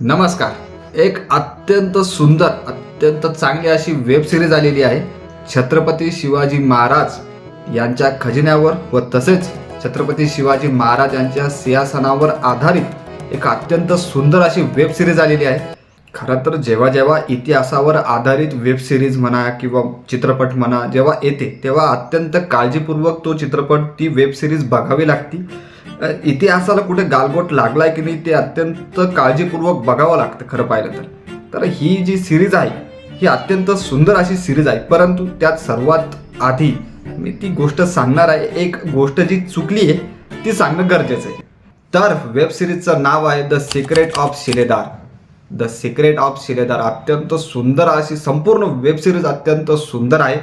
नमस्कार. एक अत्यंत सुंदर अत्यंत चांगली अशी वेब सिरीज आलेली आहे. छत्रपती शिवाजी महाराज यांच्या खजिन्यावर व तसेच छत्रपती शिवाजी महाराज यांच्या सिंहासनावर आधारित एक अत्यंत सुंदर अशी वेब सिरीज आलेली आहे. खरं तर जेव्हा जेव्हा इतिहासावर आधारित वेब सिरीज म्हणा किंवा चित्रपट म्हणा जेव्हा येते तेव्हा अत्यंत काळजीपूर्वक तो चित्रपट ती वेब सिरीज बघावी लागती. इतिहासाला कुठे गालबोट लागलाय की नाही ते अत्यंत काळजीपूर्वक बघावं लागतं खरं पाहिलं तर. तर ही जी सिरीज आहे ही अत्यंत सुंदर अशी सिरीज आहे. परंतु त्यात सर्वात आधी मी ती गोष्ट सांगणार आहे. एक गोष्ट जी चुकली आहे ती सांगणं गरजेचं आहे. तर वेब सिरीजचं नाव आहे the secret of Shiledar. The secret of Shiledar अत्यंत सुंदर अशी संपूर्ण वेब सिरीज अत्यंत सुंदर आहे.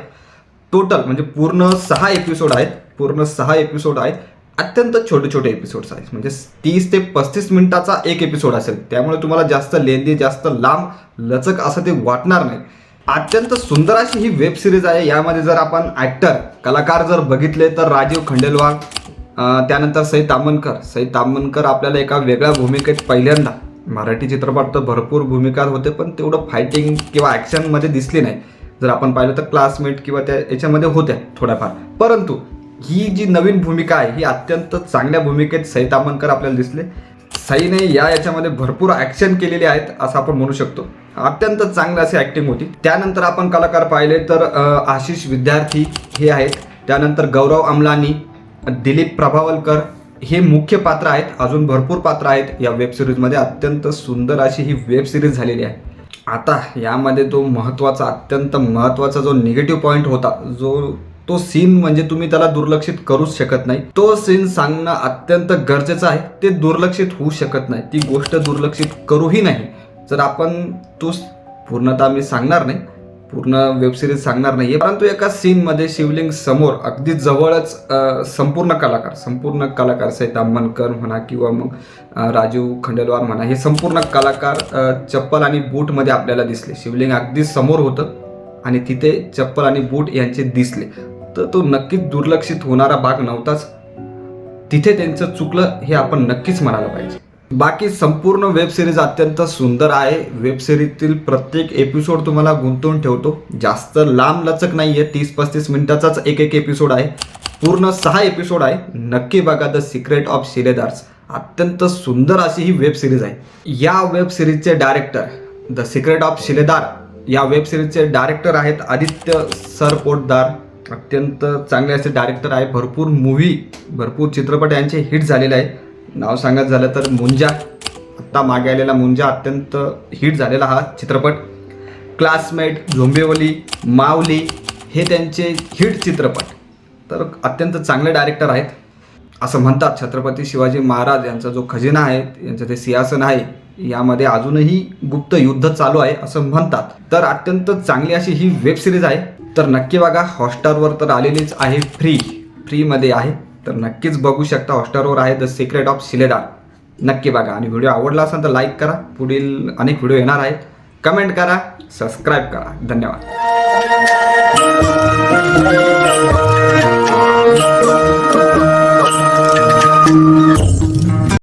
टोटल म्हणजे पूर्ण सहा एपिसोड आहेत. पूर्ण सहा एपिसोड आहेत. अत्यंत छोटे छोटे एपिसोड्स आहेत. म्हणजे तीस ते पस्तीस मिनिटाचा एक एपिसोड असेल. त्यामुळे तुम्हाला जास्त लेंदी जास्त लांब लचक असं ते वाटणार नाही. अत्यंत सुंदर अशी ही वेब सिरीज आहे. यामध्ये जर आपण ॲक्टर कलाकार जर बघितले तर राजीव खंडेलवाल त्यानंतर सई तामनकर सई तामनकर आपल्याला एका वेगळ्या भूमिकेत पहिल्यांदा. मराठी चित्रपट तर भरपूर भूमिका होते पण तेवढं फायटिंग किंवा ॲक्शनमध्ये दिसली नाही. जर आपण पाहिलं तर क्लासमेट किंवा त्या याच्यामध्ये होत्या थोड्याफार. परंतु ही जी नवीन भूमिका आहे ही अत्यंत चांगल्या भूमिकेत सई तामणकर आपल्याला दिसले. सईने या याच्यामध्ये भरपूर ॲक्शन केलेले आहेत असं आपण म्हणू शकतो. अत्यंत चांगली अशी ॲक्टिंग होती. त्यानंतर आपण कलाकार पाहिले तर आशिष विद्यार्थी हे आहेत. त्यानंतर गौरव अमलानी दिलीप प्रभावलकर हे मुख्य पात्र आहेत. अजून भरपूर पात्र आहेत. या वेब सिरीजमध्ये अत्यंत सुंदर अशी ही वेब सिरीज झालेली आहे. आता यामध्ये तो महत्त्वाचा अत्यंत महत्त्वाचा जो निगेटिव्ह पॉईंट होता जो तो सीन म्हणजे तुम्ही त्याला दुर्लक्षित करूच शकत नाही. तो सीन सांगणं अत्यंत गरजेचं आहे. ते दुर्लक्षित होऊ शकत नाही. ती गोष्ट दुर्लक्षित करूही नाही. जर आपण तो पूर्णतः मी सांगणार नाही. पूर्ण वेबसिरीज सांगणार सांगणार आहे परंतु एका सीनमध्ये शिवलिंग समोर अगदी जवळच संपूर्ण कलाकार संपूर्ण कलाकार सहित आंबनकर म्हणा किंवा मग राजीव खंडेलवार म्हणा हे संपूर्ण कलाकार चप्पल आणि बूटमध्ये आपल्याला दिसले. शिवलिंग अगदी समोर होतं आणि तिथे चप्पल आणि बूट यांचे दिसले. तर तो नक्कीच दुर्लक्षित होणारा भाग नव्हताच. तिथे त्यांचं चुकलं हे आपण नक्कीच म्हणायला पाहिजे. बाकी संपूर्ण वेब सिरीज अत्यंत सुंदर आहे. वेब सिरीजतील प्रत्येक एपिसोड तुम्हाला गुंतवून ठेवतो. जास्त लांब लचक नाही आहे तीस पस्तीस मिनिटाचाच एक एक एपिसोड आहे. पूर्ण सहा एपिसोड आहे. नक्की बघा द सिक्रेट ऑफ शिलेदार्स अत्यंत सुंदर अशी ही वेब सिरीज आहे. या web सिरीजचे director the secret of Shiledar या वेब सिरीजचे डायरेक्टर आहेत आदित्य सरपोटदार. अत्यंत चांगले असे डायरेक्टर आहे. भरपूर मूव्ही भरपूर चित्रपट यांचे हिट झालेले आहे. नाव सांगत झालं तर मुंजा. आत्ता मागे आलेला मुंजा अत्यंत हिट झालेला हा चित्रपट. क्लासमेट झोंबिवली मावली हे त्यांचे हिट चित्रपट. तर अत्यंत चांगले डायरेक्टर आहेत. असं म्हणतात छत्रपती शिवाजी महाराज यांचा जो खजिना आहे यांचं ते सिंहासन आहे. यामध्ये अजूनही गुप्त युद्ध चालू आहे असं म्हणतात. तर अत्यंत चांगली अशी ही वेब सिरीज आहे. तर नक्की बघा हॉटस्टारवर तर आलेलीच आहे फ्री फ्रीमध्ये आहे. तर नक्कीच बघू शकता हॉटस्टारवर आहे द सिक्रेट ऑफ सिलेदार नक्की बघा. आणि व्हिडिओ आवडला असेल तर लाईक करा. पुढील अनेक व्हिडिओ येणार आहेत. कमेंट करा सबस्क्राईब करा. धन्यवाद.